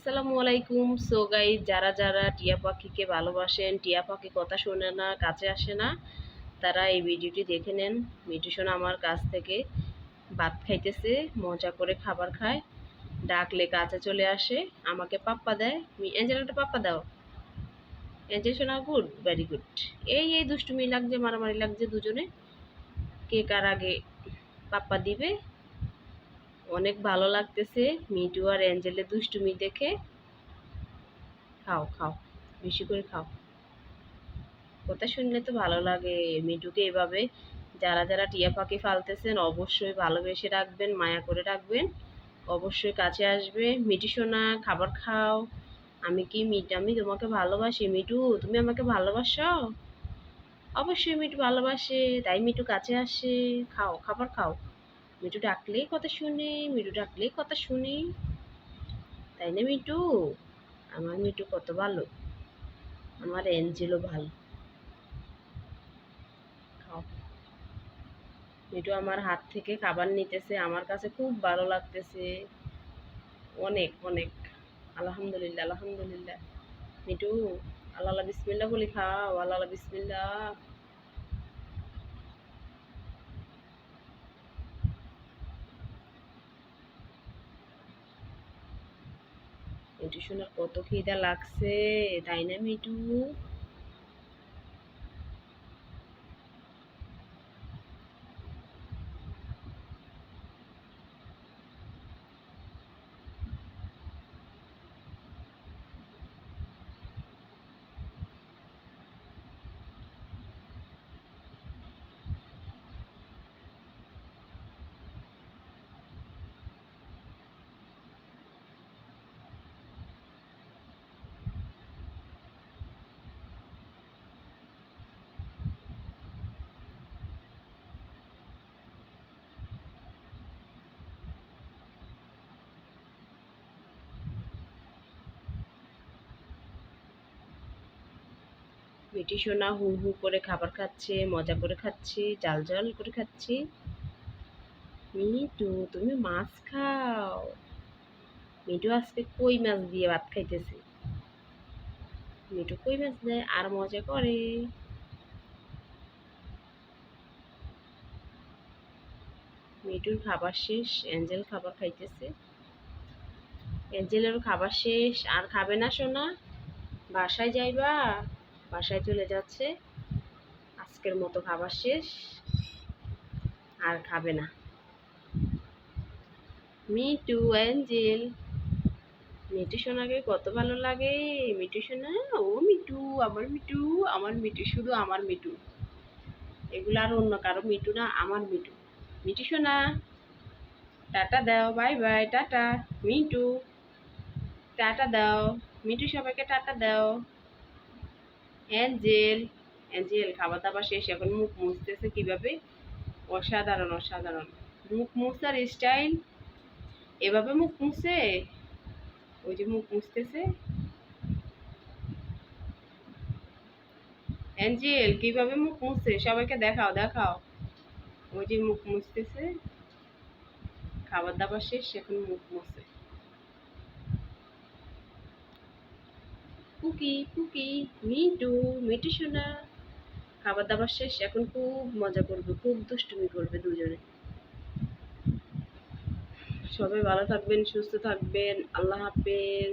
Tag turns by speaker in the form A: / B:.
A: আসসালামু আলাইকুম। সো গাই যারা যারা টিয়া পাখিকে ভালোবাসেন, টিয়া পাখি কথা শোনে না, কাছে আসে না, তারা এই ভিডিওটি দেখে নেন। মিঠু সোনা আমার কাছ থেকে ভাত খাইতেছে, মজা করে খাবার খায়। ডাকলে কাছে চলে আসে, আমাকে পাপ্পা দেয়। অ্যাঞ্জেল একটা পাপ্পা দাও। অ্যাঞ্জেল সোনা, গুড ভেরি গুড এই এই দুষ্টুমি লাগছে, মারামারি লাগছে দুজনে। কে কার আগে পাপ্পা দিবে? অনেক ভালো লাগতেছে। মিটু আর অ্যাঞ্জেলের দুষ্টুমি দেখে। খাও খাও, বেশি করে খাও। কথা শুনলে তো ভালো লাগে মিটুকে এভাবে। যারা যারা টিয়া পাখি ফালতেছেন, অবশ্যই ভালোবেসে রাখবেন, মায়া করে রাখবেন। অবশ্যই কাছে আসবে। মিটু সোনা, খাবার খাও। আমি কি মিট আমি তোমাকে ভালোবাসি। মিটু তুমি আমাকে ভালোবাসো? অবশ্যই মিটু ভালোবাসে। তাই মিটু কাছে আসে। খাও, খাবার খাও। মিটু ডাকলেই কথা শুনে মিটু ডাকলেই কথা শুনি। তাই না মিটু আমার মিটু কত ভালো। আমার এঞ্জেলও ভালো। খাও। মিটু আমার হাত থেকে খাবার নিতেছে, আমার কাছে খুব ভালো লাগতেছে। অনেক অনেক। আলহামদুলিল্লাহ আলহামদুলিল্লাহ। মিটু আল্লাহ বিসমিল্লা বলি খাও, আল্লাহ বিসমিল্লা মিটু শোনার কত খিদা লাগছে তাই না মিটু মিটি সোনা হু হু করে খাবার খাচ্ছে, মজা করে খাচ্ছি, জাল জাল করে খাচ্ছি। মিটু তুমি মাছ খাও। মিটু আজকে কই মাছ দিয়ে ভাত খাইতেছে? মিটু কই মাছ দেয়? আর মজা করে। মিটুর খাবার শেষ, অ্যাঞ্জেল খাবার খাইতেছে। অ্যাঞ্জেলেরও খাবার শেষ, আর খাবে না সোনা? বাসায় যাইবা? বাসায় চলে যাচ্ছে। আজকের মতো খাবার শেষ। আর খাবে না। Me too Angel. মিটু সোনাকে কত ভালো লাগে? মিটু সোনা ও মিটু, আমার মিটু আমার মিটু, শুধু আমার মিটু। এগুলো আর অন্য কারও মিটু না, আমার মিটু। মিটু সোনা টাটা দাও, bye bye, tata. Mitu, tata দাও। মিটু সবাইকে টাটা দাও। অ্যাঞ্জেল অ্যাঞ্জেল খাবার দাবার শেষ, এখন মুখ মুছতেছে কীভাবে? অসাধারণ অসাধারণ। মুখ মুছার স্টাইল এভাবে মুখ মুছে? ওই যে মুখ মুছতেছে। অ্যাঞ্জেল, কীভাবে মুখ মুছছে সবাইকে দেখাও দেখাও। ওই যে মুখ মুছতেছে। খাবার দাবার শেষ, এখন মুখ মুছে। পুকি কুকি মিটু মিটু সোনা খাবার দাবার শেষ, এখন খুব মজা করবে, খুব দুষ্টুমি করবে দুজনে। সবাই ভালো থাকবেন, সুস্থ থাকবেন, আল্লাহ হাফেজ।